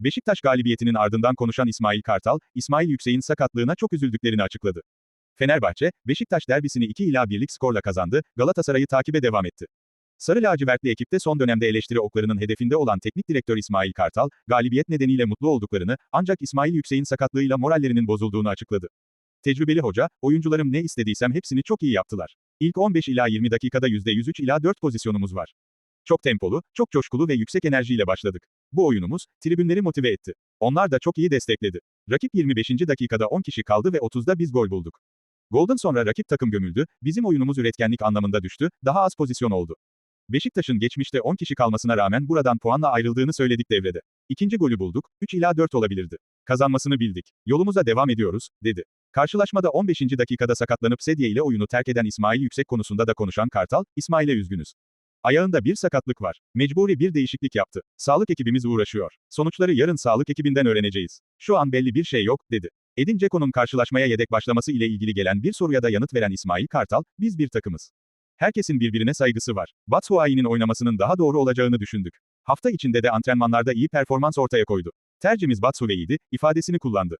Beşiktaş galibiyetinin ardından konuşan İsmail Kartal, İsmail Yüksek'in sakatlığına çok üzüldüklerini açıkladı. Fenerbahçe, Beşiktaş derbisini 2 ila 1'lik skorla kazandı, Galatasaray'ı takibe devam etti. Sarı lacivertli ekipte son dönemde eleştiri oklarının hedefinde olan teknik direktör İsmail Kartal, galibiyet nedeniyle mutlu olduklarını, ancak İsmail Yüksek'in sakatlığıyla morallerinin bozulduğunu açıkladı. Tecrübeli hoca, oyuncularım ne istediysem hepsini çok iyi yaptılar. İlk 15 ila 20 dakikada %103 ila 4 pozisyonumuz var. Çok tempolu, çok coşkulu ve yüksek enerjiyle başladık. Bu oyunumuz, tribünleri motive etti. Onlar da çok iyi destekledi. Rakip 25. dakikada 10 kişi kaldı ve 30'da biz gol bulduk. Golden sonra rakip takım gömüldü, bizim oyunumuz üretkenlik anlamında düştü, daha az pozisyon oldu. Beşiktaş'ın geçmişte 10 kişi kalmasına rağmen buradan puanla ayrıldığını söyledik devrede. İkinci golü bulduk, 3 ila 4 olabilirdi. Kazanmasını bildik. Yolumuza devam ediyoruz, dedi. Karşılaşmada 15. dakikada sakatlanıp sedye ile oyunu terk eden İsmail Yüksek konusunda da konuşan Kartal, İsmail'e üzgünüz. Ayağında bir sakatlık var. Mecburi bir değişiklik yaptı. Sağlık ekibimiz uğraşıyor. Sonuçları yarın sağlık ekibinden öğreneceğiz. Şu an belli bir şey yok, dedi. Edin Dzeko'nun karşılaşmaya yedek başlaması ile ilgili gelen bir soruya da yanıt veren İsmail Kartal, biz bir takımız. Herkesin birbirine saygısı var. Batshuayi'nin oynamasının daha doğru olacağını düşündük. Hafta içinde de antrenmanlarda iyi performans ortaya koydu. Tercihimiz Batshuayi'ydi, ifadesini kullandı.